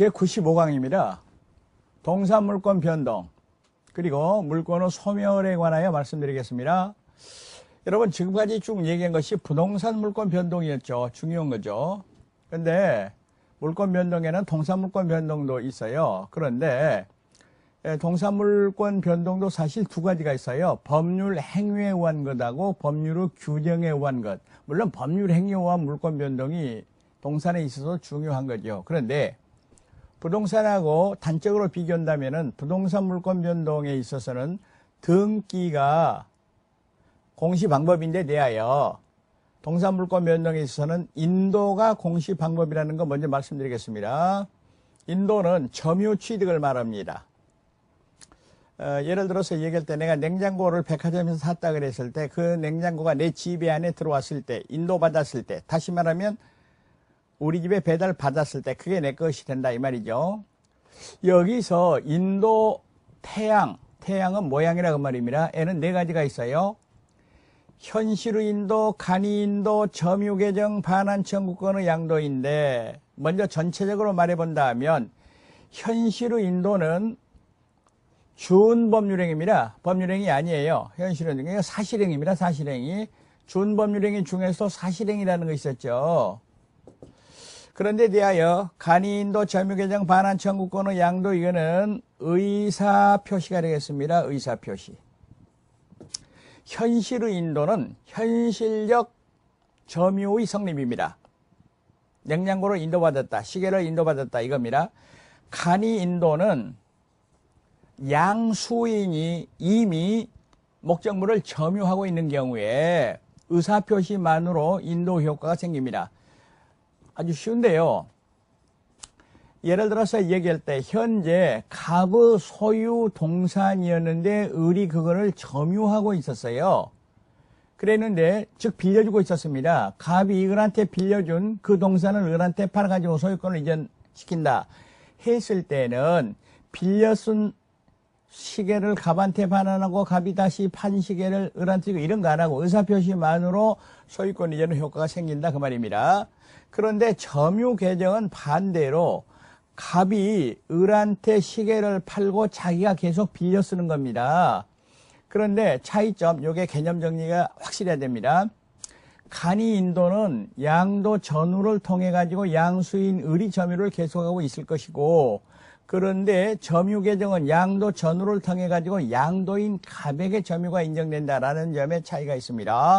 제95강입니다. 동사물권 변동 그리고 물권의 소멸에 관하여 말씀드리겠습니다. 여러분 지금까지 쭉 얘기한 것이 부동산 물권 변동이었죠. 중요한 거죠. 근데 물권 변동에는 동사물권 변동도 있어요. 그런데 예, 동사물권 변동도 사실 두 가지가 있어요. 법률 행위에 의한 것하고 법률의 규정에 의한 것. 물론 법률 의한 물권 변동이 동산에 있어서 중요한 거죠. 그런데 부동산하고 단적으로 비교한다면은 부동산 물권 변동에 있어서는 등기가 공시 방법인데 대하여 동산 물권 변동에 있어서는 인도가 공시 방법이라는 거 먼저 말씀드리겠습니다. 인도는 점유 취득을 말합니다. 어, 예를 들어서 얘기할 때 내가 냉장고를 백화점에서 샀다 그랬을 때 그 냉장고가 내 집에 안에 들어왔을 때 인도 받았을 때 다시 말하면 우리 집에 배달 받았을 때 그게 내 것이 된다 이 말이죠. 여기서 인도 태양, 태양은 모양이라고 말입니다. 애는 네 가지가 있어요. 현실의 인도, 간이 인도, 점유계정, 반환 청구권의 양도인데 먼저 전체적으로 말해본다면 현실의 인도는 준법률행입니다. 법률행이 아니에요. 현실은 이게 사실행입니다. 사실행이 준법률행위 중에서 사실행이라는 거 있었죠. 그런데 대하여 간이인도 점유계정 반환 청구권의 양도 이거는 의사 표시가 되겠습니다. 의사 표시. 현실의 인도는 현실적 점유의 성립입니다. 냉장고를 인도받았다. 시계를 인도받았다. 이겁니다. 간이 인도는 양수인이 이미 목적물을 점유하고 있는 경우에 의사표시만으로 인도 효과가 생깁니다. 아주 쉬운데요. 예를 들어서 얘기할 때 현재 갑의 소유 동산이었는데 을이 그거를 점유하고 있었어요. 그랬는데 즉 빌려주고 있었습니다. 갑이 을한테 빌려준 그 동산을 을한테 팔아가지고 소유권을 이전시킨다 했을 때는 빌려 쓴 시계를 갑한테 반환하고 갑이 다시 판 시계를 을한테 이런 거 안 하고 의사표시만으로 소유권 이전의 효과가 생긴다 그 말입니다. 그런데 점유 계정은 반대로 갑이 을한테 시계를 팔고 자기가 계속 빌려 쓰는 겁니다. 그런데 차이점, 요게 개념 정리가 확실해야 됩니다. 간이 인도는 양도 전후를 통해 가지고 양수인 을이 점유를 계속하고 있을 것이고 그런데 점유 계정은 양도 전후를 통해 가지고 양도인 갑에게 점유가 인정된다라는 점에 차이가 있습니다.